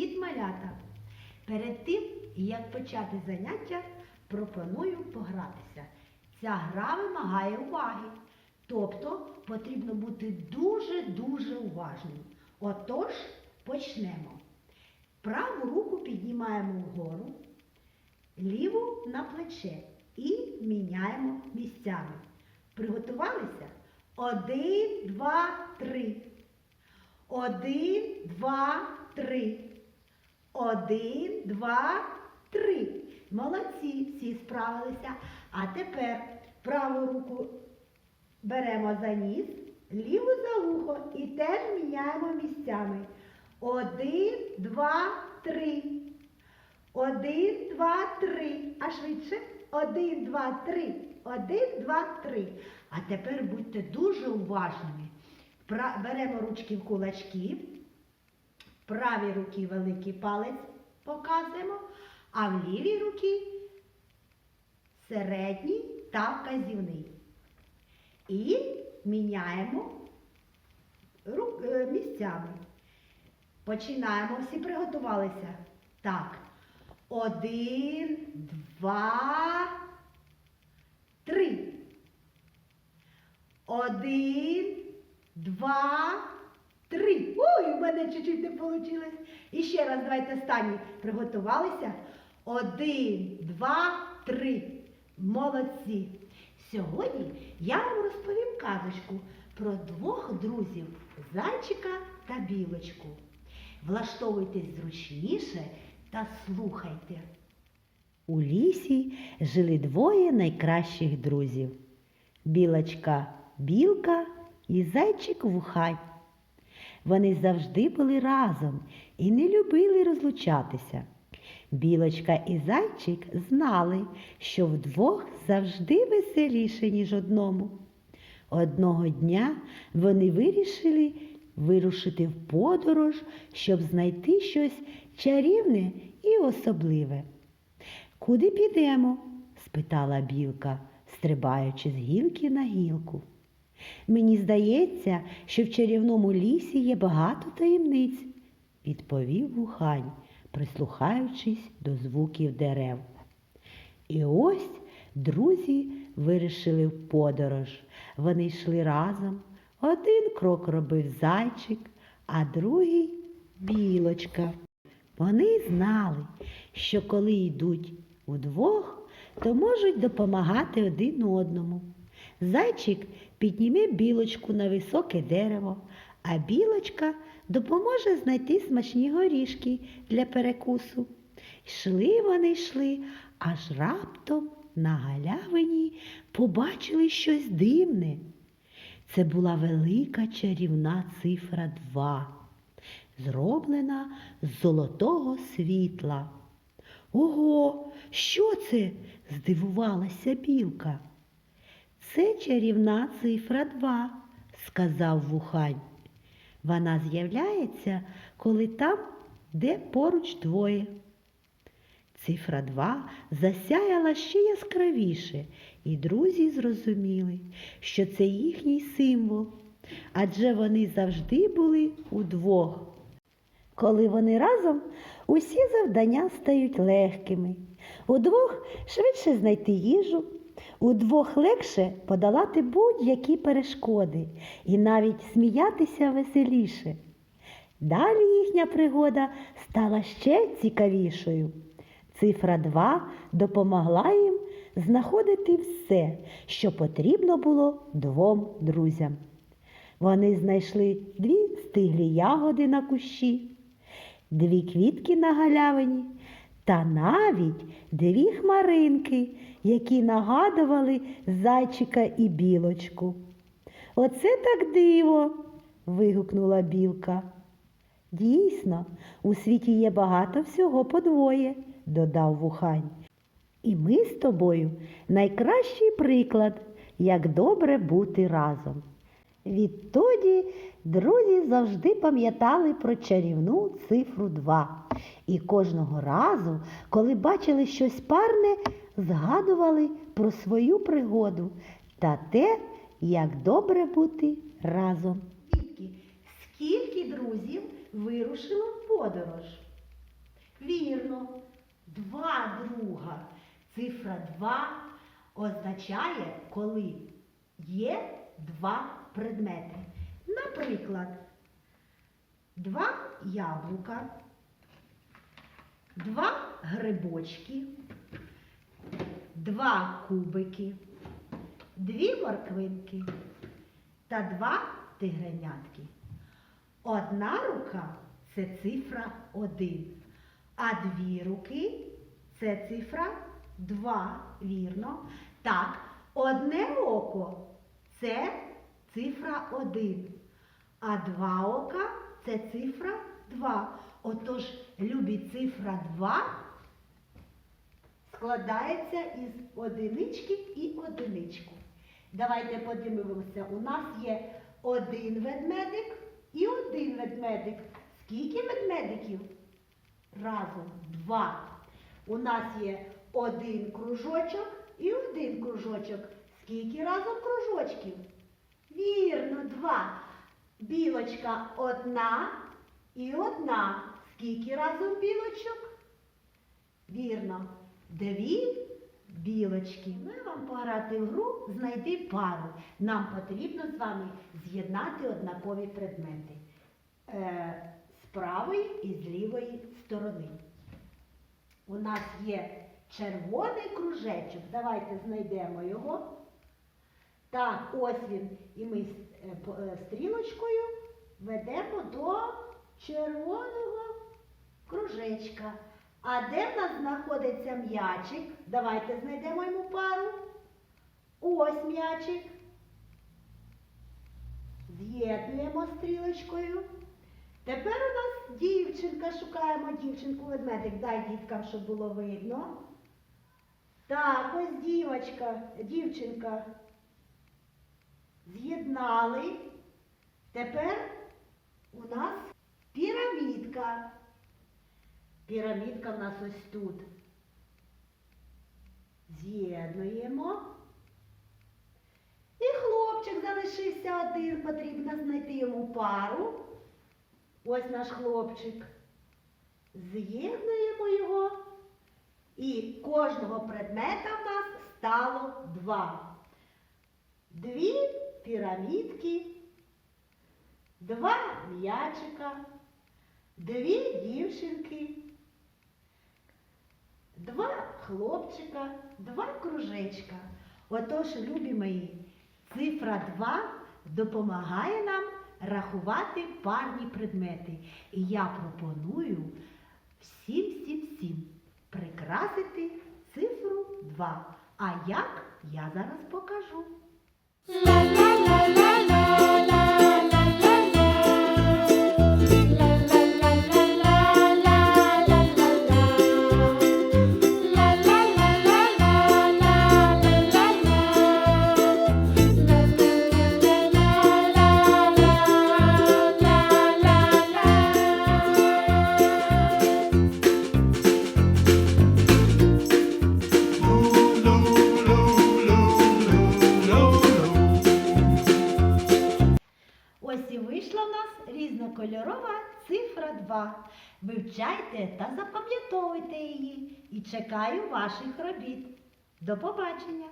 Привіт, малята! Перед тим, як почати заняття, пропоную погратися. Ця гра вимагає уваги. Тобто потрібно бути дуже-дуже уважним. Отож, почнемо. Праву руку піднімаємо вгору, ліву на плече і міняємо місцями. Приготувалися? Один, два, три. Один, два, три. Один, два, три. Молодці, всі справилися. А тепер праву руку беремо за ніс, ліву за вухо і теж міняємо місцями. Один, два, три. Один, два, три. А швидше. Один, два, три. Один, два, три. А тепер будьте дуже уважними. Беремо ручки в кулачки. Правій руці великий палець показуємо, а в лівій руці середній та вказівний. І міняємо е, місцями. Починаємо. Всі приготувалися. Так. Один, два, три. Один, два, три. Ой, у мене чуть-чуть не вийшло. І ще раз давайте останні. Приготувалися? Один, два, три. Молодці. Сьогодні я вам розповім казочку про двох друзів зайчика та білочку. Влаштовуйтесь зручніше та слухайте. У лісі жили двоє найкращих друзів. Білочка білка і зайчик вухань. Вони завжди були разом і не любили розлучатися. Білочка і зайчик знали, що вдвох завжди веселіше, ніж одному. Одного дня вони вирішили вирушити в подорож, щоб знайти щось чарівне і особливе. Куди підемо? спитала білка, стрибаючи з гілки на гілку. Мені здається, що в чарівному лісі є багато таємниць, відповів вухань, прислухаючись до звуків дерев. І ось друзі вирішили в подорож. Вони йшли разом. Один крок робив зайчик, а другий білочка. Вони знали, що коли йдуть удвох, то можуть допомагати один одному. Зайчик підніме білочку на високе дерево, а білочка допоможе знайти смачні горішки для перекусу. Йшли вони йшли, аж раптом на галявині побачили щось дивне. Це була велика чарівна цифра два, зроблена з золотого світла. Ого, що це? здивувалася білка. Це чарівна цифра два, сказав вухань. Вона з'являється, коли там, де поруч двоє. Цифра 2 засяяла ще яскравіше, і друзі зрозуміли, що це їхній символ, адже вони завжди були удвох. Коли вони разом, усі завдання стають легкими. Удвох швидше знайти їжу, удвох легше подолати будь-які перешкоди і навіть сміятися веселіше. Далі їхня пригода стала ще цікавішою. Цифра 2 допомогла їм знаходити все, що потрібно було двом друзям. Вони знайшли дві стиглі ягоди на кущі, дві квітки на галявині та навіть дві хмаринки, які нагадували зайчика і білочку. Оце так диво. вигукнула білка. Дійсно, у світі є багато всього подвоє, додав вухань. І ми з тобою найкращий приклад, як добре бути разом. Відтоді друзі завжди пам'ятали про чарівну цифру 2. І кожного разу, коли бачили щось парне, згадували про свою пригоду та те, як добре бути разом. Скільки друзів вирушило в подорож? Вірно. Два друга. Цифра 2 означає, коли є два предмети. Наприклад, два яблука, два грибочки, два кубики, дві морквинки та два тигренятки. Одна рука це цифра 1, а дві руки це цифра 2, вірно. Так, одне око це цифра 1, а два ока це цифра 2. Отож, любі цифра 2 складається із одинички і одиничку. Давайте подивимося. У нас є один ведмедик і один ведмедик. Скільки ведмедиків? Разом два. У нас є один кружочок і один кружочок. Скільки разом кружочків? Вірно, два. Білочка одна і одна. Скільки разом білочок? Вірно, дві білочки. Ми вам пограти в гру знайди пару. Нам потрібно з вами з'єднати однакові предмети е, з правої і з лівої сторони. У нас є червоний кружечок. Давайте знайдемо його. Так, ось він. І ми е, е, стрілочкою ведемо до червоного кружечка. А де в нас знаходиться м'ячик? Давайте знайдемо йому пару. Ось м'ячик. З'єднуємо стрілочкою. Тепер у нас дівчинка. Шукаємо дівчинку ведмедик. Дай діткам, щоб було видно. Так, ось дівочка, дівчинка. З'єднали. Тепер у нас пірамідка. Пірамідка в нас ось тут. З'єднуємо. І хлопчик залишився один, потрібно знайти йому пару. Ось наш хлопчик. З'єднуємо його. І кожного предмета в нас стало два. Дві пірамідки, два м'ячика, дві дівчинки, два хлопчика, два кружечка. Отож, любі мої, цифра 2 допомагає нам рахувати парні предмети. І я пропоную всім, всім, всім прикрасити цифру 2. А як я зараз покажу. Ось і 2. Вивчайте та запам'ятовуйте її і чекаю ваших робіт. До побачення!